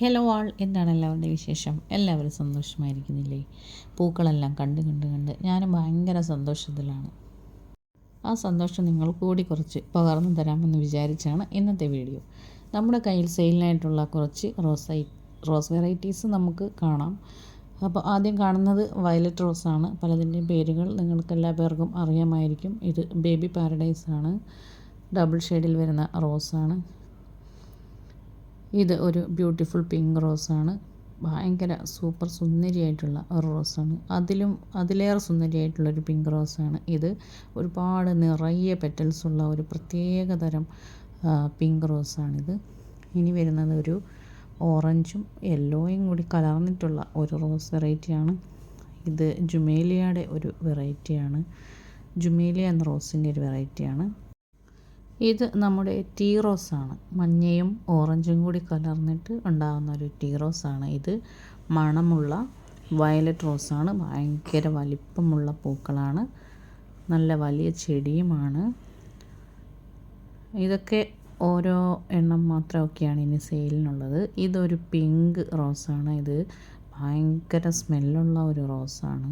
Hello ആൾ എന്താണ് എല്ലാവരുടെയും വിശേഷം? എല്ലാവരും സന്തോഷമായിരിക്കുന്നില്ലേ? പൂക്കളെല്ലാം കണ്ട് കണ്ട് കണ്ട് ഞാൻ ഭയങ്കര സന്തോഷത്തിലാണ്. ആ സന്തോഷം നിങ്ങൾ കൂടി കുറച്ച് പകർന്നു തരാമെന്ന് വിചാരിച്ചാണ് ഇന്നത്തെ വീഡിയോ. നമ്മുടെ കയ്യിൽ സെയിലിനായിട്ടുള്ള കുറച്ച് റോസ് റോസ് വെറൈറ്റീസ് നമുക്ക് കാണാം. അപ്പോൾ ആദ്യം കാണുന്നത് വയലറ്റ് റോസാണ്. പലതിന്റെയും പേരുകൾ നിങ്ങൾക്ക് എല്ലാ പേർക്കും അറിയാമായിരിക്കും. ഇത് ബേബി പാരഡൈസാണ്. ഡബിൾ ഷെയ്ഡിൽ വരുന്ന റോസാണ്. ഇത് ഒരു ബ്യൂട്ടിഫുൾ പിങ്ക് റോസാണ് ഭയങ്കര സൂപ്പർ സുന്ദരിയായിട്ടുള്ള ഒരു റോസാണ് അതിലും അതിലേറെ സുന്ദരിയായിട്ടുള്ള ഒരു പിങ്ക് റോസാണ് ഇത്. ഒരുപാട് നിറയെ പെറ്റൽസ് ഉള്ള ഒരു പ്രത്യേക തരം പിങ്ക് റോസാണിത് ഇനി വരുന്നത് ഒരു ഓറഞ്ചും യെല്ലോയും കൂടി കലർന്നിട്ടുള്ള ഒരു റോസ് വെറൈറ്റിയാണ് ഇത് ജുമേലിയയുടെ ഒരു വെറൈറ്റിയാണ് ജുമേലിയ എന്ന റോസിന്റെ ഒരു വെറൈറ്റിയാണ് ഇത് നമ്മുടെ ടീ റോസാണ്. മഞ്ഞയും ഓറഞ്ചും കൂടി കലർന്നിട്ട് ഉണ്ടാകുന്ന ഒരു ടീ റോസാണ് ഇത്. മണമുള്ള വയലറ്റ് റോസാണ്. ഭയങ്കര വലിപ്പമുള്ള പൂക്കളാണ്. നല്ല വലിയ ചെടിയുമാണ്. ഇതൊക്കെ ഓരോ എണ്ണം മാത്രമൊക്കെയാണ് ഇനി സെയിലിനുള്ളത്. ഇതൊരു പിങ്ക് റോസാണ് ഇത്. ഭയങ്കര സ്മെല്ലുള്ള ഒരു റോസാണ്.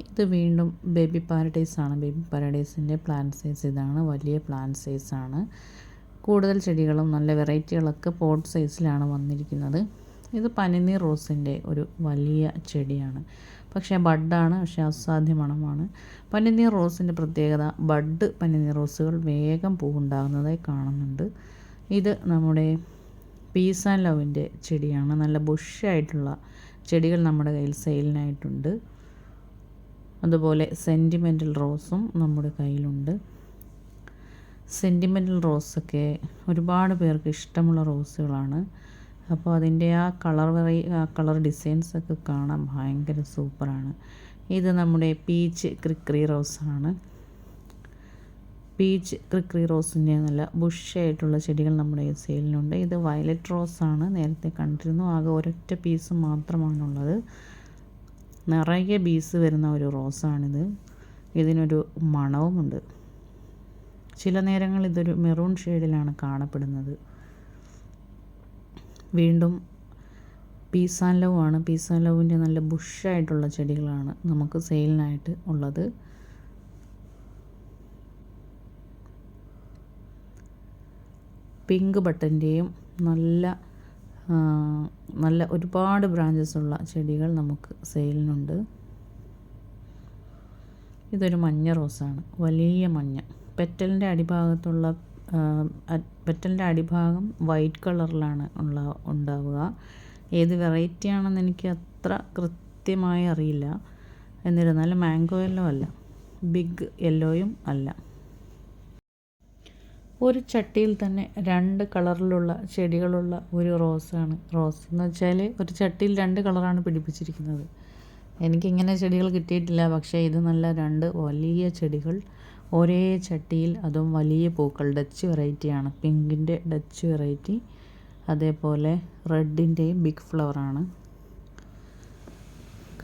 ഇത് വീണ്ടും ബേബി പാരഡൈസ് ആണ്. ബേബി പാരഡൈസിന്റെ പ്ലാന്റ് സൈസ് ഇതാണ്. വലിയ പ്ലാന്റ് സൈസ് ആണ്. കൂടുതൽ ചെടികളും നല്ല വെറൈറ്റികളൊക്കെ പോട്ട് സൈസിലാണ് വന്നിരിക്കുന്നത്. ഇത് പനിനീർ റോസിന്റെ ഒരു വലിയ ചെടിയാണ്. പക്ഷേ ബഡാണ് പക്ഷേ അസാധ്യ മണമാണ്. പനിനീർ റോസിന്റെ പ്രത്യേകത ബഡ് പനിനീർ റോസുകൾ വേഗം പൂവുണ്ടാകുന്നതായി കാണുന്നുണ്ട്. ഇത് നമ്മുടെ പീസ് ആൻഡ് ലവിന്റെ ചെടിയാണ്. നല്ല ബുഷായിട്ടുള്ള ചെടികൾ നമ്മുടെ കയ്യിൽ സെയിലിനായിട്ടുണ്ട്. അതുപോലെ സെന്റിമെന്റൽ റോസും നമ്മുടെ കയ്യിലുണ്ട്. സെന്റിമെന്റൽ റോസൊക്കെ ഒരുപാട് പേർക്ക് ഇഷ്ടമുള്ള റോസുകളാണ് അപ്പോൾ അതിന്റെ ആ കളർ വെറൈ ആ കളർ ഡിസൈൻസൊക്കെ കാണാൻ ഭയങ്കര സൂപ്പറാണ് ഇത് നമ്മുടെ പീച്ച് ക്രിക്രി റോസാണ് പീച്ച് ക്രിക്രി റോസിന്റെ നല്ല ബുഷായിട്ടുള്ള ചെടികൾ നമ്മുടെ സെയിലിനുണ്ട് ഇത് വയലറ്റ് റോസാണ് നേരത്തെ കണ്ടിരുന്നു. ആകെ ഒരൊറ്റ പീസ് മാത്രമാണുള്ളത് നിറയെ ബീസ് വരുന്ന ഒരു റോസാണിത്. ഇതിനൊരു മണവുമുണ്ട്. ചില നേരങ്ങൾ ഇതൊരു മെറൂൺ ഷെയ്ഡിലാണ് കാണപ്പെടുന്നത്. വീണ്ടും പീസ് ആൻഡ് ലവ് ആണ്. പീസ് ആൻഡ് ലവിന്റെ നല്ല ബുഷായിട്ടുള്ള ചെടികളാണ് നമുക്ക് സെയിലിനായിട്ട് ഉള്ളത്. പിങ്ക് ബട്ടന്റെയും നല്ല നല്ല ഒരുപാട് ബ്രാഞ്ചസ് ഉള്ള ചെടികൾ നമുക്ക് സെയിലിനുണ്ട് ഇതൊരു മഞ്ഞ റോസാണ്. വലിയ മഞ്ഞ. പെറ്റലിന്റെ അടിഭാഗത്തുള്ള പെറ്റലിന്റെ അടിഭാഗം വൈറ്റ് കളറിലാണ് ഉള്ള ഉണ്ടാവുക. ഏത് വെറൈറ്റി ആണെന്ന് എനിക്ക് അത്ര കൃത്യമായി അറിയില്ല. എന്നിരുന്നാലും മാംഗോ യെല്ലോ അല്ല. ബിഗ് യെല്ലോയും അല്ല. ഒരു ചട്ടിയിൽ തന്നെ രണ്ട് കളറിലുള്ള ചെടികളുള്ള ഒരു റോസാണ്. റോസ് എന്ന് വെച്ചാൽ ഒരു ചട്ടിയിൽ രണ്ട് കളറാണ് പിടിപ്പിച്ചിരിക്കുന്നത്. എനിക്കിങ്ങനെ ചെടികൾ കിട്ടിയിട്ടില്ല. പക്ഷേ ഇത് നല്ല രണ്ട് വലിയ ചെടികൾ. ഒരേ ചട്ടിയിൽ അതും വലിയ പൂക്കൾ. ഡച്ച് വെറൈറ്റിയാണ് പിങ്കിന്റെ ഡച്ച് വെറൈറ്റി. അതേപോലെ റെഡിന്റെയും ബിഗ് ഫ്ലവറാണ്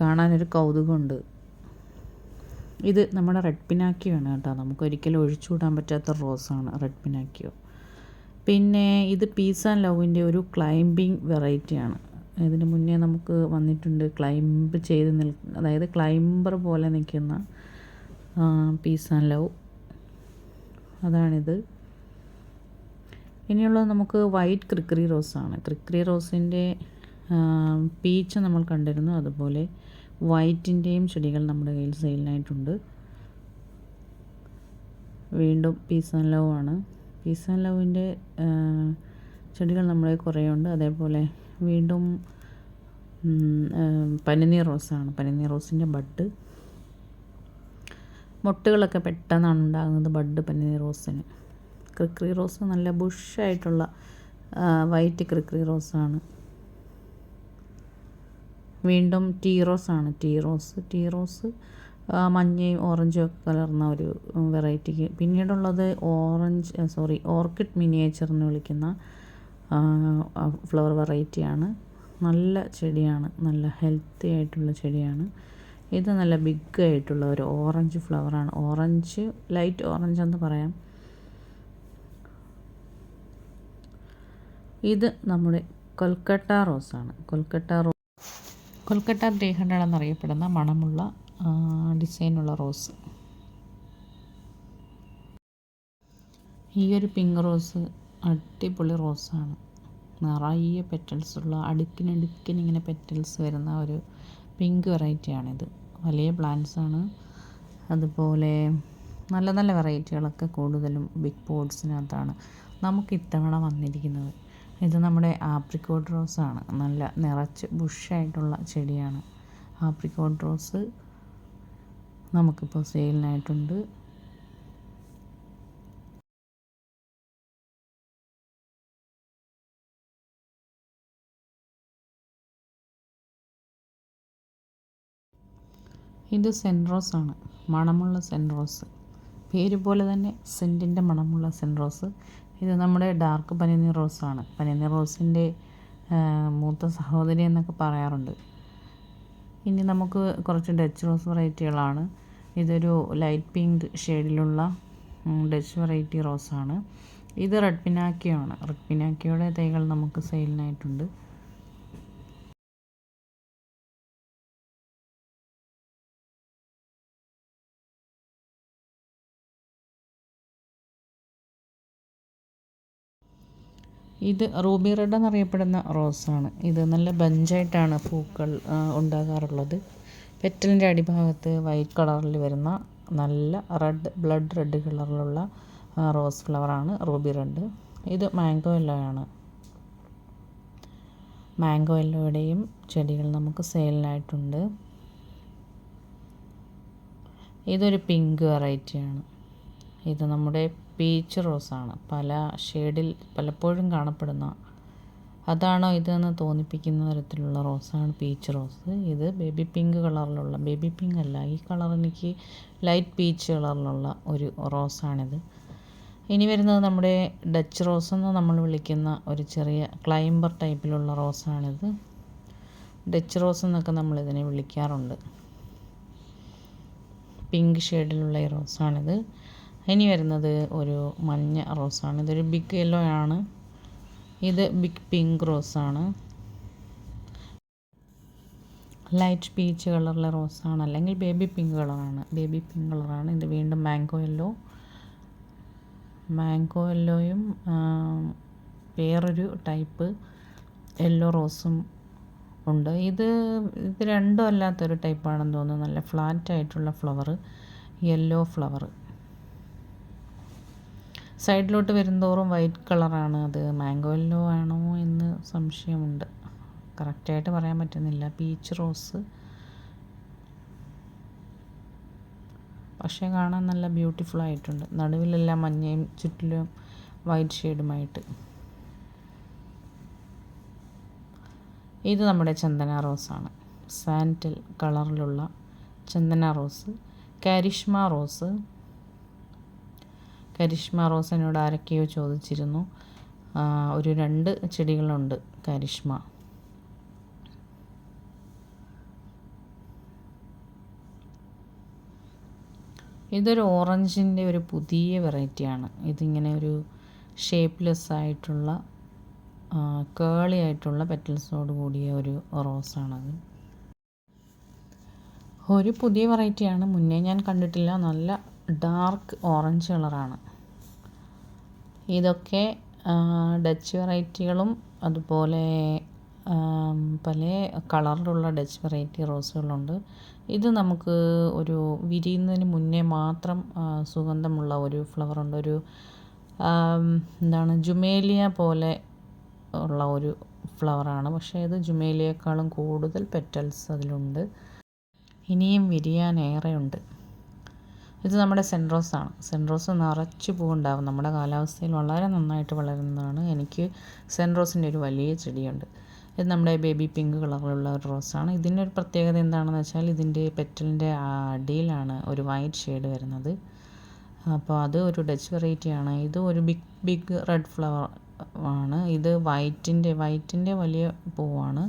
കാണാനൊരു കൗതുകമുണ്ട്. ഇത് നമ്മുടെ റെഡ് പിനാക്കിയോ ആണ് കേട്ടോ. നമുക്ക് ഒരിക്കലും ഒഴിച്ചുകൂടാൻ പറ്റാത്ത റോസാണ് റെഡ് പിനാക്കിയോ. പിന്നെ ഇത് പീസ് ആൻഡ് ലവിന്റെ ഒരു ക്ലൈംബിങ് വെറൈറ്റിയാണ് ഇതിന് മുന്നേ നമുക്ക് വന്നിട്ടുണ്ട് ക്ലൈംബ് ചെയ്ത് നിൽ അതായത് ക്ലൈംബർ പോലെ നിൽക്കുന്ന പീസ് ആൻഡ് ലവ് അതാണിത്. ഇനിയുള്ളത് നമുക്ക് വൈറ്റ് ക്രിക്രി റോസാണ്. ക്രിക്രി റോസിന്റെ പീച്ച് നമ്മൾ കണ്ടിരുന്നു. അതുപോലെ വൈറ്റിന്റെയും ചെടികൾ നമ്മുടെ കയ്യിൽ സെയിലിനായിട്ടുണ്ട്. വീണ്ടും പീസ് ആൻഡ് ലവ് ആണ്. പീസ് ആൻഡ് ലവിന്റെ ചെടികൾ നമ്മുടെ കുറേ ഉണ്ട് അതേപോലെ വീണ്ടും പനിനീർ റോസാണ് പനിനീർ റോസിന്റെ ബഡ്. മുട്ടുകളൊക്കെ പെട്ടെന്നാണ് ഉണ്ടാകുന്നത് ബഡ് പനിനീർ റോസിന്. ക്രിക്രി റോസ് നല്ല ബുഷായിട്ടുള്ള വൈറ്റ് ക്രിക്രി റോസാണ് വീണ്ടും ടീ റോസ് ആണ് ടീ റോസ് ടീ റോസ് മഞ്ഞയും ഓറഞ്ചും ഒക്കെ കലർന്ന ഒരു വെറൈറ്റിക്ക്. പിന്നീടുള്ളത് ഓറഞ്ച് സോറി ഓർക്കിഡ് മിനിയേച്ചർ എന്ന് വിളിക്കുന്ന ഫ്ലവർ വെറൈറ്റിയാണ്. നല്ല ചെടിയാണ്. നല്ല ഹെൽത്തി ആയിട്ടുള്ള ചെടിയാണ്. ഇത് നല്ല ബിഗ് ആയിട്ടുള്ള ഒരു ഓറഞ്ച് ഫ്ലവറാണ്. ഓറഞ്ച് ലൈറ്റ് ഓറഞ്ച് എന്ന് പറയാം. ഇത് നമ്മുടെ കൊൽക്കട്ട റോസാണ്. കൊൽക്കട്ട റോ കൊൽക്കട്ട ത്രീ ഹൺഡ്രഡ് എന്നറിയപ്പെടുന്ന മണമുള്ള ഡിസൈനുള്ള റോസ്. ഈ ഒരു പിങ്ക് റോസ് അടിപൊളി റോസാണ്. നിറയെ പെറ്റൽസ് ഉള്ള ഇങ്ങനെ പെറ്റൽസ് വരുന്ന ഒരു പിങ്ക് വെറൈറ്റിയാണിത് വലിയ പ്ലാന്റ്സ് ആണ്. അതുപോലെ നല്ല നല്ല വെറൈറ്റികളൊക്കെ കൂടുതലും ബിഗ് പോട്ട്സിനകത്താണ് നമുക്ക് ഇത്തവണ വന്നിരിക്കുന്നത്. ഇത് നമ്മുടെ ആപ്രിക്കോട്ട് ആണ് നല്ല നിറച്ച് ബുഷായിട്ടുള്ള ചെടിയാണ്. ആപ്രിക്കോട്ട് റോസ് നമുക്കിപ്പോൾ സെയിലിനായിട്ടുണ്ട്. ഇത് സെൻറോസ് ആണ്. മണമുള്ള സെൻറോസ് പേര് പോലെ തന്നെ സെന്റിന്റെ മണമുള്ള സെൻറോസ് ഇത് നമ്മുടെ ഡാർക്ക് പനിനീർ റോസാണ് പനിനീർ റോസിന്റെ മൂത്ത സഹോദരി എന്നൊക്കെ പറയാറുണ്ട്. ഇനി നമുക്ക് കുറച്ച് ഡച്ച് റോസ് വെറൈറ്റികളാണ് ഇതൊരു ലൈറ്റ് പിങ്ക് ഷെയ്ഡിലുള്ള ഡച്ച് വെറൈറ്റി റോസാണ് ഇത് റെഡ് പിനാക്കിയാണ് റെഡ് പിനാക്കിയുടെ തൈകൾ നമുക്ക് സെയിലിനായിട്ടുണ്ട് ഇത് റൂബി റെഡ് എന്നറിയപ്പെടുന്ന റോസാണ്. ഇത് നല്ല ബഞ്ചായിട്ടാണ് പൂക്കൾ ഉണ്ടാകാറുള്ളത്. പെറ്റലിന്റെ അടിഭാഗത്ത് വൈറ്റ് കളറിൽ വരുന്ന നല്ല റെഡ് ബ്ലഡ് റെഡ് കളറിലുള്ള റോസ് ഫ്ലവറാണ് റൂബി റെഡ്. ഇത് മാംഗോ യെല്ലോ ആണ്. മാംഗോ യെല്ലോയുടെയും ചെടികൾ നമുക്ക് സെയിലിനായിട്ടുണ്ട്. ഇതൊരു പിങ്ക് വെറൈറ്റിയാണ് ഇത് നമ്മുടെ പീച്ച് റോസാണ്. പല ഷെയ്ഡിൽ പലപ്പോഴും കാണപ്പെടുന്ന അതാണോ ഇതെന്ന് തോന്നിപ്പിക്കുന്ന തരത്തിലുള്ള റോസാണ് പീച്ച് റോസ്. ഇത് ബേബി പിങ്ക് കളറിലുള്ള ബേബി പിങ്ക് അല്ല ഈ കളർ എനിക്ക് ലൈറ്റ് പീച്ച് കളറിലുള്ള ഒരു റോസാണിത്. ഇനി വരുന്നത് നമ്മുടെ ഡച്ച് റോസ് എന്ന് നമ്മൾ വിളിക്കുന്ന ഒരു ചെറിയ ക്ലൈംബർ ടൈപ്പിലുള്ള റോസാണിത്. ഡച്ച് റോസ് എന്നൊക്കെ നമ്മൾ ഇതിനെ വിളിക്കാറുണ്ട്. പിങ്ക് ഷെയ്ഡിലുള്ള ഈ റോസാണിത്. ഇനി വരുന്നത് ഒരു മഞ്ഞ റോസാണ്. ഇതൊരു ബിഗ് യെല്ലോ ആണ്. ഇത് ബിഗ് പിങ്ക് റോസാണ് ലൈറ്റ് പീച്ച് കളറിലെ റോസാണ് അല്ലെങ്കിൽ ബേബി പിങ്ക് കളറാണ് ബേബി പിങ്ക് കളറാണ് ഇത് വീണ്ടും മാംഗോ യെല്ലോ മാംഗോ യെല്ലോയും വേറൊരു ടൈപ്പ് യെല്ലോ റോസും ഉണ്ട്. ഇത് ഇത് രണ്ടും അല്ലാത്തൊരു ടൈപ്പാണെന്ന് തോന്നുന്നു. നല്ല ഫ്ലാറ്റ് ആയിട്ടുള്ള ഫ്ലവർ യെല്ലോ ഫ്ലവർ സൈഡിലോട്ട് വരുന്തോറും വൈറ്റ് കളറാണ് അത്. മാംഗോ യെല്ലോ ആണോ എന്ന് സംശയമുണ്ട്. കറക്റ്റായിട്ട് പറയാൻ പറ്റുന്നില്ല. Peach rose. പക്ഷേ കാണാൻ നല്ല ബ്യൂട്ടിഫുൾ ആയിട്ടുണ്ട്. നടുവിലെല്ലാം മഞ്ഞയും ചുറ്റിലും വൈറ്റ് ഷെയ്ഡുമായിട്ട്. ഇത് നമ്മുടെ ചന്ദന റോസാണ് സാന്റൽ കളറിലുള്ള ചന്ദന റോസ്. കാരിഷ്മ റോസ്. കരിഷ്മ റോസനോട് ആരൊക്കെയോ ചോദിച്ചിരുന്നു. ഒരു രണ്ട് ചെടികളുണ്ട് കരിഷ്മ. ഇതൊരു ഓറഞ്ചിന്റെ ഒരു പുതിയ വെറൈറ്റിയാണ്. ഇതിങ്ങനെ ഒരു ഷേപ്പ്ലെസ് ആയിട്ടുള്ള കേളി ആയിട്ടുള്ള പെറ്റൽസോട് കൂടിയ ഒരു റോസാണത്. ഒരു പുതിയ വെറൈറ്റിയാണ്. മുന്നേ ഞാൻ കണ്ടിട്ടില്ല. നല്ല ഡാർക്ക് ഓറഞ്ച് കളറാണ്. ഇതൊക്കെ ഡച്ച് വെറൈറ്റികളും അതുപോലെ പല കളറിലുള്ള ഡച്ച് വെറൈറ്റി റോസുകളുണ്ട്. ഇത് നമുക്ക് ഒരു വിരിയുന്നതിന് മുന്നേ മാത്രം സുഗന്ധമുള്ള ഒരു ഫ്ലവറുണ്ട്. ഒരു എന്താണ് ജുമേലിയ പോലെ ഉള്ള ഒരു ഫ്ലവറാണ്. പക്ഷേ ഇത് ജുമേലിയേക്കാളും കൂടുതൽ പെറ്റൽസ് അതിലുണ്ട്. ഇനിയും വിരിയാൻ ഏറെയുണ്ട്. ഇത് നമ്മുടെ സെൻറോസാണ് സെൻറോസ് നിറച്ച് പൂവുണ്ടാകും നമ്മുടെ കാലാവസ്ഥയിൽ വളരെ നന്നായിട്ട് വളരുന്നതാണ്. എനിക്ക് സെൻറോസിന്റെ ഒരു വലിയ ചെടിയുണ്ട്. ഇത് നമ്മുടെ ബേബി പിങ്ക് കളറിലുള്ള ഒരു റോസാണ്. ഇതിന്റെ ഒരു പ്രത്യേകത എന്താണെന്ന് വെച്ചാൽ ഇതിന്റെ പെറ്റലിന്റെ അടിയിലാണ് ഒരു വൈറ്റ് ഷെയ്ഡ് വരുന്നത്. അപ്പോൾ അത് ഒരു ഡച്ച് വെറൈറ്റിയാണ്. ഇത് ഒരു ബിഗ് ബിഗ് റെഡ് ഫ്ലവർ ആണ്. ഇത് വൈറ്റിന്റെ വൈറ്റിന്റെ വലിയ പൂവാണ്.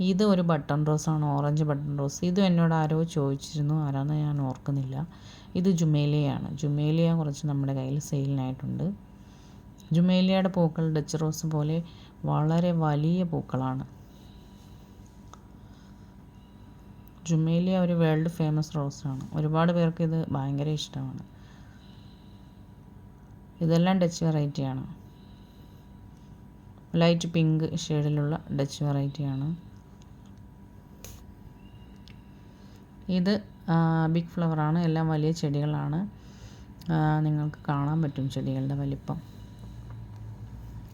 ഇത് ഒരു ബട്ടൺ റോസാണ്? Orange button rose. ഇത് എന്നോട് ആരോ ചോദിച്ചിരുന്നു. ആരാന്ന് ഞാൻ ഓർക്കുന്നില്ല. ഇത് ജുമേലിയയാണ് ജുമേലിയ കുറച്ച് നമ്മുടെ കയ്യിൽ സെയിലിനായിട്ടുണ്ട്. ജുമേലിയയുടെ പൂക്കൾ ഡച്ച് റോസ് പോലെ വളരെ വലിയ പൂക്കളാണ്. ജുമേലിയ ഒരു വേൾഡ് ഫേമസ് റോസാണ്. ഒരുപാട് പേർക്ക് ഇത് ഭയങ്കര ഇഷ്ടമാണ്. ഇതെല്ലാം ഡച്ച് വെറൈറ്റിയാണ്. ലൈറ്റ് പിങ്ക് ഷെയ്ഡിലുള്ള ഡച്ച് വെറൈറ്റിയാണ്. ഇത് ബിഗ് ഫ്ലവറാണ് എല്ലാം വലിയ ചെടികളാണ്. നിങ്ങൾക്ക് കാണാൻ പറ്റും ചെടികളുടെ വലിപ്പം.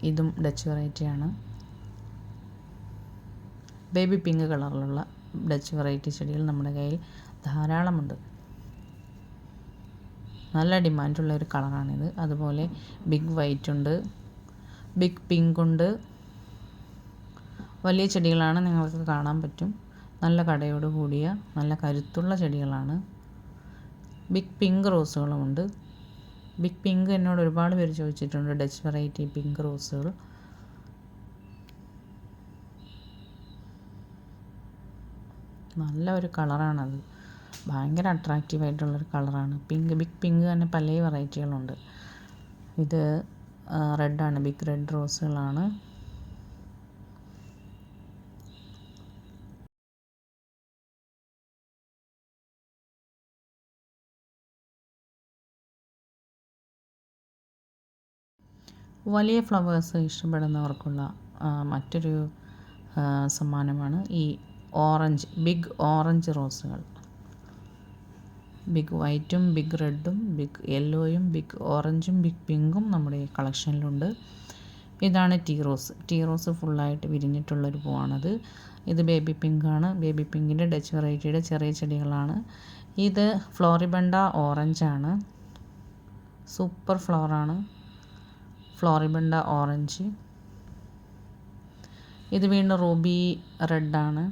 ഇതും ഡച്ച് വെറൈറ്റിയാണ് ബേബി പിങ്ക് കളറിലുള്ള ഡച്ച് വെറൈറ്റി ചെടികൾ നമ്മുടെ കയ്യിൽ ധാരാളമുണ്ട്. നല്ല ഡിമാൻഡുള്ള ഒരു കളറാണിത് അതുപോലെ ബിഗ് വൈറ്റ് ഉണ്ട് ബിഗ് പിങ്ക് ഉണ്ട്. വലിയ ചെടികളാണ് നിങ്ങൾക്ക് കാണാൻ പറ്റും. നല്ല കടയോട് കൂടിയ നല്ല കരുത്തുള്ള ചെടികളാണ്. ബിഗ് പിങ്ക് റോസുകളുമുണ്ട് ബിഗ് പിങ്ക് എന്നോട് ഒരുപാട് പേര് ചോദിച്ചിട്ടുണ്ട് ഡച്ച് വെറൈറ്റി പിങ്ക് റോസുകൾ നല്ല ഒരു കളറാണത്. ഭയങ്കര അട്രാക്റ്റീവ് ആയിട്ടുള്ളൊരു കളറാണ്. പിങ്ക് ബിഗ് പിങ്ക് തന്നെ പല വെറൈറ്റികളുണ്ട് ഇത് റെഡാണ് ബിഗ് റെഡ് റോസുകളാണ് വലിയ ഫ്ലവേഴ്സ് ഇഷ്ടപ്പെടുന്നവർക്കുള്ള മറ്റൊരു സമ്മാനമാണ് ഈ ഓറഞ്ച് ബിഗ് ഓറഞ്ച് റോസുകൾ. ബിഗ് വൈറ്റും ബിഗ് റെഡും ബിഗ് യെല്ലോയും ബിഗ് ഓറഞ്ചും ബിഗ് പിങ്കും നമ്മുടെ കളക്ഷനിലുണ്ട്. ഇതാണ് ടീ റോസ്. ടീ റോസ് ഫുള്ളായിട്ട് വിരിഞ്ഞിട്ടുള്ളൊരു പൂവാണത്. ഇത് ബേബി പിങ്കാണ്. ബേബി പിങ്കിന്റെ ഡച്ച് വെറൈറ്റിയുടെ ചെറിയ ചെടികളാണ്. ഇത് ഫ്ലോറിബണ്ട ഓറഞ്ചാണ്. സൂപ്പർ ഫ്ലവറാണ് ഫ്ലോറിബണ്ട ഓറഞ്ച്. ഇത് വീണ്ടും റൂബി റെഡാണ്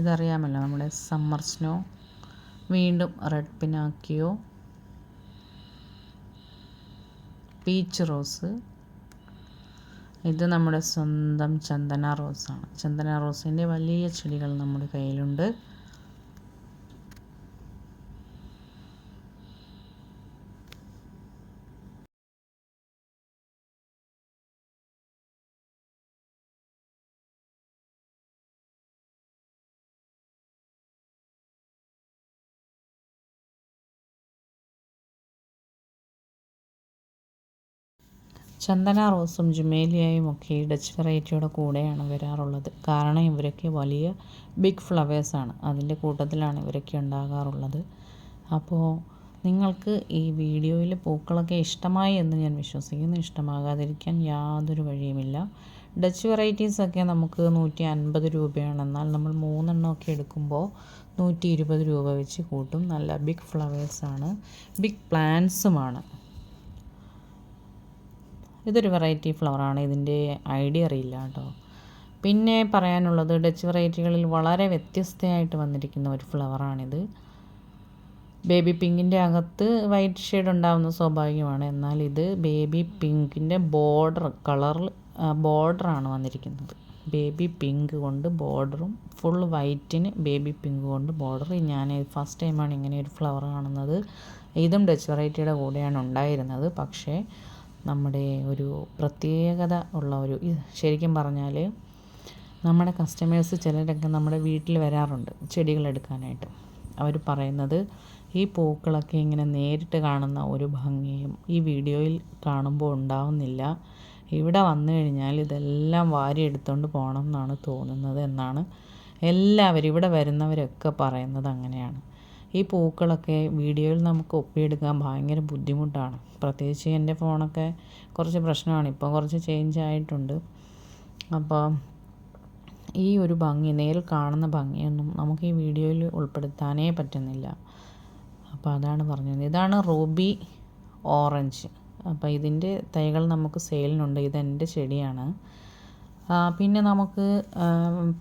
ഇതറിയാമല്ലോ നമ്മുടെ സമ്മർ സ്നോ. വീണ്ടും റെഡ് പിനാക്കിയോ. Peach rose. ഇത് നമ്മുടെ സ്വന്തം ചന്ദന റോസാണ്. ചന്ദന റോസിന്റെ വലിയ ചെടികൾ നമ്മുടെ കയ്യിലുണ്ട്. ചന്ദന റോസും ജുമേലിയയും ഒക്കെ ഡച്ച് വെറൈറ്റിയുടെ കൂടെയാണ് വരാറുള്ളത്. കാരണം ഇവരൊക്കെ വലിയ ബിഗ് ഫ്ലവേഴ്സാണ് അതിന്റെ കൂട്ടത്തിലാണ് ഇവരൊക്കെ ഉണ്ടാകാറുള്ളത്. അപ്പോൾ നിങ്ങൾക്ക് ഈ വീഡിയോയിൽ പൂക്കളൊക്കെ ഇഷ്ടമായി എന്ന് ഞാൻ വിശ്വസിക്കുന്നു. ഇഷ്ടമാകാതിരിക്കാൻ യാതൊരു വഴിയുമില്ല. ഡച്ച് വെറൈറ്റീസൊക്കെ നമുക്ക് നൂറ്റി അൻപത് രൂപയാണ്. എന്നാൽ നമ്മൾ മൂന്നെണ്ണമൊക്കെ എടുക്കുമ്പോൾ നൂറ്റി ഇരുപത് രൂപ വെച്ച് കൂട്ടും. നല്ല ബിഗ് ഫ്ലവേഴ്സാണ് ബിഗ് പ്ലാന്റ്സുമാണ് ഇതൊരു വെറൈറ്റി ഫ്ലവറാണ് ഇതിന്റെ ഐഡിയ അറിയില്ല കേട്ടോ. പിന്നെ പറയാനുള്ളത് ഡച്ച് വെറൈറ്റികളിൽ വളരെ വ്യത്യസ്തമായിട്ട് വന്നിരിക്കുന്ന ഒരു ഫ്ലവറാണിത് ബേബി പിങ്കിന്റെ അകത്ത് വൈറ്റ് ഷെയ്ഡ് ഉണ്ടാകുന്ന സ്വാഭാവികമാണ്. എന്നാൽ ഇത് ബേബി പിങ്കിന്റെ ബോർഡർ കളറിൽ ബോർഡറാണ് വന്നിരിക്കുന്നത്. ബേബി പിങ്ക് കൊണ്ട് ബോർഡറും ഫുൾ വൈറ്റിന് ബേബി പിങ്ക് കൊണ്ട് ബോർഡർ ഞാൻ ഫസ്റ്റ് ടൈമാണ് ഇങ്ങനെ ഒരു ഫ്ലവർ കാണുന്നത്. ഇതും ഡച്ച് വെറൈറ്റിയുടെ കൂടെയാണ് ഉണ്ടായിരുന്നത്. പക്ഷേ നമ്മുടെ ഒരു പ്രത്യേകത ഉള്ള ഒരു ശരിക്കും പറഞ്ഞാൽ നമ്മുടെ കസ്റ്റമേഴ്സ് ചിലരൊക്കെ നമ്മുടെ വീട്ടിൽ വരാറുണ്ട് ചെടികൾ എടുക്കാനായിട്ട്. അവർ പറയുന്നത് ഈ പൂക്കളൊക്കെ ഇങ്ങനെ നേരിട്ട് കാണുന്ന ഒരു ഭംഗിയും ഈ വീഡിയോയിൽ കാണുമ്പോൾ ഉണ്ടാവുന്നില്ല. ഇവിടെ വന്നു കഴിഞ്ഞാൽ ഇതെല്ലാം വാരി എടുത്തുകൊണ്ട് പോകണം എന്നാണ് തോന്നുന്നത് എന്നാണ് എല്ലാവരും ഇവിടെ വരുന്നവരൊക്കെ പറയുന്നത് അങ്ങനെയാണ്. ഈ പൂക്കളൊക്കെ വീഡിയോയിൽ നമുക്ക് ഒപ്പിയെടുക്കാൻ ഭയങ്കര ബുദ്ധിമുട്ടാണ്. പ്രത്യേകിച്ച് എന്റെ ഫോണൊക്കെ കുറച്ച് പ്രശ്നമാണ്. ഇപ്പോൾ കുറച്ച് ചേഞ്ച് ആയിട്ടുണ്ട്. അപ്പോൾ ഈ ഒരു ഭംഗി നേരിൽ കാണുന്ന ഭംഗിയൊന്നും നമുക്ക് ഈ വീഡിയോയിൽ ഉൾപ്പെടുത്താനേ പറ്റുന്നില്ല. അപ്പോൾ അതാണ് പറഞ്ഞത്. ഇതാണ് റൂബി ഓറഞ്ച്. അപ്പോൾ ഇതിന്റെ തൈകൾ നമുക്ക് സെയിലിനുണ്ട്. ഇതെന്റെ ചെടിയാണ്. പിന്നെ നമുക്ക്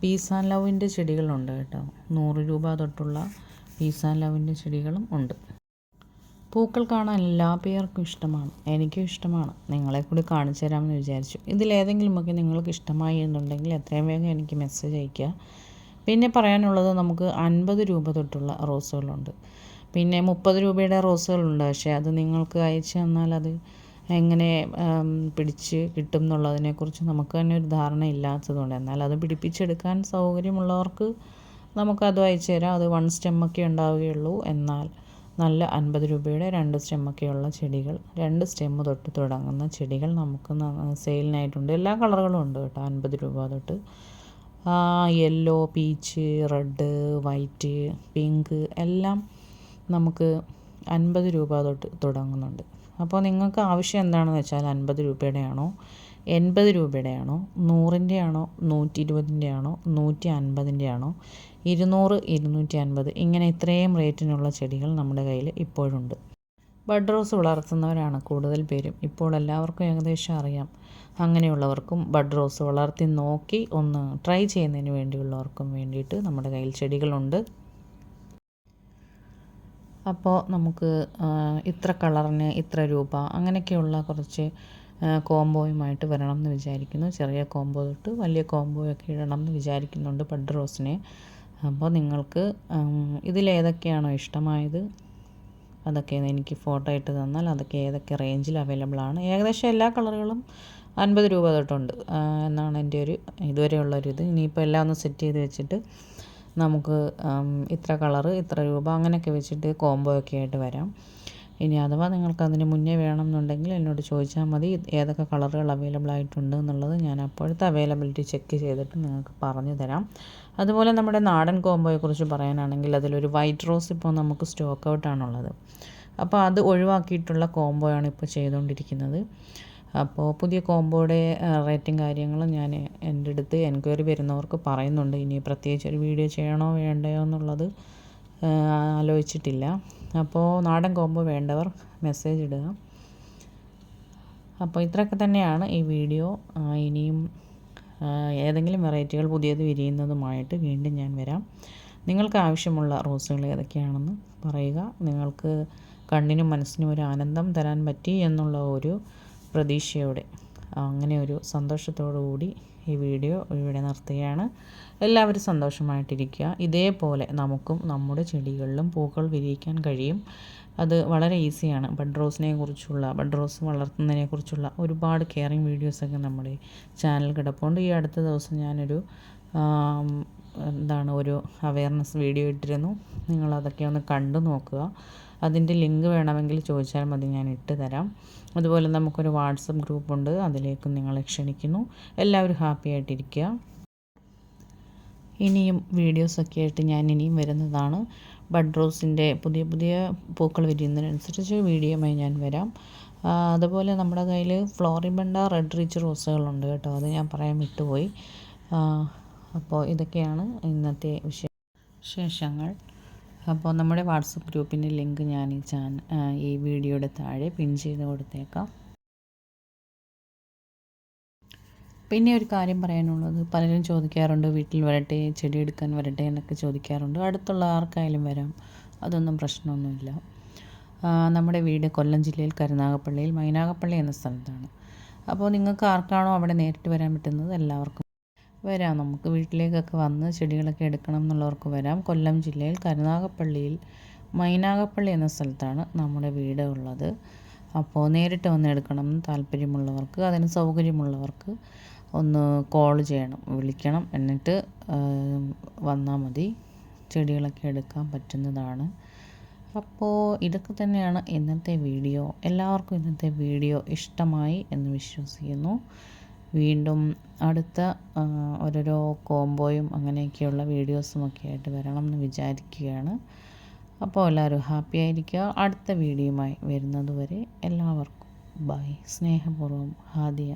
പീസ് ആൻഡ് ലവിന്റെ ചെടികളുണ്ട് കേട്ടോ. നൂറ് രൂപ തൊട്ടുള്ള പീസ് ലവിന്റെ ചെടികളും ഉണ്ട്. പൂക്കൾ കാണാൻ എല്ലാ പേർക്കും ഇഷ്ടമാണ്. എനിക്കും ഇഷ്ടമാണ്. നിങ്ങളെ കൂടി കാണിച്ചു തരാമെന്ന് വിചാരിച്ചു. ഇതിലേതെങ്കിലുമൊക്കെ നിങ്ങൾക്ക് ഇഷ്ടമായി എന്നുണ്ടെങ്കിൽ എത്രയും വേഗം എനിക്ക് മെസ്സേജ് അയയ്ക്കുക. പിന്നെ പറയാനുള്ളത് നമുക്ക് അൻപത് രൂപ തൊട്ടുള്ള റോസുകളുണ്ട്. പിന്നെ മുപ്പത് രൂപയുടെ റോസുകളുണ്ട്. പക്ഷേ അത് നിങ്ങൾക്ക് അയച്ചു തന്നാൽ അത് എങ്ങനെ പിടിച്ച് കിട്ടും എന്നുള്ളതിനെക്കുറിച്ച് നമുക്ക് തന്നെ ഒരു ധാരണ ഇല്ലാത്തതുകൊണ്ട് എന്നാൽ അത് പിടിപ്പിച്ചെടുക്കാൻ സൗകര്യമുള്ളവർക്ക് നമുക്കത് അയച്ചു തരാം അത് വൺ സ്റ്റെമ്മൊക്കെ ഉണ്ടാവുകയുള്ളൂ. എന്നാൽ നല്ല അൻപത് രൂപയുടെ രണ്ട് സ്റ്റെമ്മൊക്കെയുള്ള ചെടികൾ രണ്ട് സ്റ്റെമ്മ് തൊട്ട് തുടങ്ങുന്ന ചെടികൾ നമുക്ക് സെയിലിനായിട്ടുണ്ട് എല്ലാ കളറുകളും ഉണ്ട് കേട്ടോ അൻപത് രൂപ തൊട്ട്. Yellow peach red white pink എല്ലാം നമുക്ക് അൻപത് രൂപ തൊട്ട് തുടങ്ങുന്നുണ്ട്. അപ്പോൾ നിങ്ങൾക്ക് ആവശ്യം എന്താണെന്ന് വെച്ചാൽ അൻപത് രൂപയുടെ ആണോ എൺപത് രൂപയുടെ ആണോ നൂറിന്റെ ആണോ നൂറ്റി ഇരുപതിന്റെ ആണോ നൂറ്റി അൻപതിന്റെ ആണോ ഇരുന്നൂറ് ഇരുന്നൂറ്റി അൻപത് ഇങ്ങനെ ഇത്രയും റേറ്റിനുള്ള ചെടികൾ നമ്മുടെ കയ്യിൽ ഇപ്പോഴുണ്ട്. ബഡ് റോസ് വളർത്തുന്നവരാണ് കൂടുതൽ പേരും. ഇപ്പോൾ എല്ലാവർക്കും ഏകദേശം അറിയാം. അങ്ങനെയുള്ളവർക്കും ബഡ് റോസ് വളർത്തി നോക്കി ഒന്ന് ട്രൈ ചെയ്യുന്നതിന് വേണ്ടിയുള്ളവർക്കും വേണ്ടിയിട്ട് നമ്മുടെ കയ്യിൽ ചെടികളുണ്ട്. അപ്പോൾ നമുക്ക് ഇത്ര കളറിന് ഇത്ര രൂപ അങ്ങനെയൊക്കെയുള്ള കുറച്ച് കോംബോയുമായിട്ട് വരണം എന്ന് വിചാരിക്കുന്നു. ചെറിയ കോംബോ തൊട്ട് വലിയ കോംബോയൊക്കെ ഇടണം എന്ന് വിചാരിക്കുന്നുണ്ട് ബഡ് റോസിനെ അപ്പോൾ നിങ്ങൾക്ക് ഇതിലേതൊക്കെയാണോ ഇഷ്ടമായത്? അതൊക്കെ എനിക്ക് ഫോട്ടോ ഇട്ട് തന്നാൽ അതൊക്കെ ഏതൊക്കെ റേഞ്ചിൽ അവൈലബിൾ ആണ്. ഏകദേശം എല്ലാ കളറുകളും അൻപത് രൂപ തൊട്ടുണ്ട് എന്നാണ് എന്റെ ഒരു ഇതുവരെയുള്ളൊരു ഇത്. ഇനിയിപ്പോൾ എല്ലാം ഒന്ന് സെറ്റ് ചെയ്ത് വെച്ചിട്ട് നമുക്ക് ഇത്ര കളറ് ഇത്ര രൂപ അങ്ങനെയൊക്കെ വെച്ചിട്ട് കോംബോ ഒക്കെ ആയിട്ട് വരാം. ഇനി അഥവാ നിങ്ങൾക്ക് അതിന് മുന്നേ വേണം എന്നുണ്ടെങ്കിൽ എന്നോട് ചോദിച്ചാൽ മതി ഏതൊക്കെ കളറുകൾ അവൈലബിൾ ആയിട്ടുണ്ട് എന്നുള്ളത് ഞാൻ അപ്പോഴത്തെ അവൈലബിലിറ്റി ചെക്ക് ചെയ്തിട്ട് നിങ്ങൾക്ക് പറഞ്ഞു തരാം. അതുപോലെ നമ്മുടെ നാടൻ കോംബോയെക്കുറിച്ച് പറയാനാണെങ്കിൽ അതിലൊരു വൈറ്റ് റോസ് ഇപ്പോൾ നമുക്ക് സ്റ്റോക്ക് ഔട്ടാണുള്ളത് അപ്പോൾ അത് ഒഴിവാക്കിയിട്ടുള്ള കോംബോയാണ് ഇപ്പോൾ ചെയ്തുകൊണ്ടിരിക്കുന്നത്. അപ്പോൾ പുതിയ കോംബോയുടെ റേറ്റും കാര്യങ്ങളും ഞാൻ എന്റെ അടുത്ത് എൻക്വയറി വരുന്നവർക്ക് പറയുന്നുണ്ട്. ഇനി പ്രത്യേകിച്ച് ഒരു വീഡിയോ ചെയ്യണോ വേണ്ടയോ എന്നുള്ളത് ആലോചിച്ചിട്ടില്ല. അപ്പോൾ നാടൻ കോംബോ വേണ്ടവർ മെസ്സേജ് ഇടുക. അപ്പോൾ ഇത്രയൊക്കെ തന്നെയാണ് ഈ വീഡിയോ. ഇനിയും ഏതെങ്കിലും വെറൈറ്റികൾ പുതിയത് വിരിയുന്നതുമായിട്ട് വീണ്ടും ഞാൻ വരാം. നിങ്ങൾക്ക് ആവശ്യമുള്ള റോസുകൾ ഏതൊക്കെയാണെന്ന് പറയുക. നിങ്ങൾക്ക് കണ്ണിനും മനസ്സിനും ഒരു ആനന്ദം തരാൻ പറ്റി എന്നുള്ള ഒരു പ്രതീക്ഷയോടെ. അങ്ങനെ ഒരു സന്തോഷത്തോടു കൂടി ഈ വീഡിയോ ഇവിടെ നിർത്തുകയാണ്. എല്ലാവരും സന്തോഷമായിട്ടിരിക്കുക. ഇതേപോലെ നമുക്കും നമ്മുടെ ചെടികളിലും പൂക്കൾ വിരിയിക്കാൻ കഴിയും. അത് വളരെ ഈസിയാണ്. ബഡ് റോസിനെ കുറിച്ചുള്ള ബഡ് റോസ് വളർത്തുന്നതിനെ കുറിച്ചുള്ള ഒരുപാട് കെയറിങ് വീഡിയോസൊക്കെ നമ്മുടെ ചാനൽ കിടപ്പുണ്ട്. ഈ അടുത്ത ദിവസം ഞാനൊരു എന്താണ് ഒരു അവയർനെസ് വീഡിയോ ഇട്ടിരുന്നു. നിങ്ങളതൊക്കെ ഒന്ന് കണ്ടു നോക്കുക. അതിന്റെ ലിങ്ക് വേണമെങ്കിൽ ചോദിച്ചാൽ മതി ഞാൻ ഇട്ട് തരാം. അതുപോലെ നമുക്കൊരു വാട്സപ്പ് ഗ്രൂപ്പുണ്ട് അതിലേക്കും നിങ്ങളെ ക്ഷണിക്കുന്നു. എല്ലാവരും ഹാപ്പി ആയിട്ടിരിക്കുക. ഇനിയും വീഡിയോസൊക്കെ ആയിട്ട് ഞാൻ ഇനിയും വരുന്നതാണ്. ബഡ് റോസിന്റെ പുതിയ പുതിയ പൂക്കൾ വിരിയുന്നതിനനുസരിച്ച് വീഡിയോയുമായി ഞാൻ വരാം. അതുപോലെ നമ്മുടെ കയ്യിൽ ഫ്ലോറിബണ്ട റെഡ് റിച്ച് റോസുകളുണ്ട് കേട്ടോ അത് ഞാൻ പറയാൻ വിട്ടുപോയി. അപ്പോൾ ഇതൊക്കെയാണ് ഇന്നത്തെ വിശേഷങ്ങൾ. അപ്പോൾ നമ്മുടെ വാട്സപ്പ് ഗ്രൂപ്പിന്റെ ലിങ്ക് ഞാൻ ഈ ചാനൽ ഈ വീഡിയോയുടെ താഴെ പിൻ ചെയ്ത് കൊടുത്തേക്കാം. പിന്നെ ഒരു കാര്യം പറയാനുള്ളത്. പലരും ചോദിക്കാറുണ്ട് വീട്ടിൽ വരട്ടെ ചെടി എടുക്കാൻ വരട്ടെ എന്നൊക്കെ ചോദിക്കാറുണ്ട്. അടുത്തുള്ള ആർക്കായാലും വരാം. അതൊന്നും പ്രശ്നമൊന്നുമില്ല. നമ്മുടെ വീട് കൊല്ലം ജില്ലയിൽ കരുനാഗപ്പള്ളിയിൽ മൈനാഗപ്പള്ളി എന്ന സ്ഥലത്താണ്. അപ്പോൾ നിങ്ങൾക്ക് ആർക്കാണോ അവിടെ നേരിട്ട് വരാൻ പറ്റുന്നത് എല്ലാവർക്കും വരാം. നമുക്ക് വീട്ടിലേക്കൊക്കെ വന്ന് ചെടികളൊക്കെ എടുക്കണം എന്നുള്ളവർക്ക് വരാം. കൊല്ലം ജില്ലയിൽ കരുനാഗപ്പള്ളിയിൽ മൈനാഗപ്പള്ളി എന്ന സ്ഥലത്താണ് നമ്മുടെ വീട് ഉള്ളത്. അപ്പോൾ നേരിട്ട് വന്ന് എടുക്കണം താല്പര്യമുള്ളവർക്ക് അതിന് സൗകര്യമുള്ളവർക്ക് ഒന്ന് കോൾ ചെയ്യണം വിളിക്കണം. എന്നിട്ട് വന്നാൽ മതി. ചെടികളൊക്കെ എടുക്കാൻ പറ്റുന്നതാണ്. അപ്പോൾ ഇതൊക്കെ തന്നെയാണ് ഇന്നത്തെ വീഡിയോ. എല്ലാവർക്കും ഇന്നത്തെ വീഡിയോ ഇഷ്ടമായി എന്ന് വിശ്വസിക്കുന്നു. വീണ്ടും അടുത്ത ഓരോരോ കോംബോയും അങ്ങനെയൊക്കെയുള്ള വീഡിയോസും ഒക്കെ ആയിട്ട് വരണം എന്ന് വിചാരിക്കുകയാണ്. അപ്പോൾ എല്ലാവരും ഹാപ്പി ആയിരിക്കുക. അടുത്ത വീഡിയോയുമായി വരുന്നതുവരെ എല്ലാവർക്കും ബൈ. സ്നേഹപൂർവം ഹാദിയ.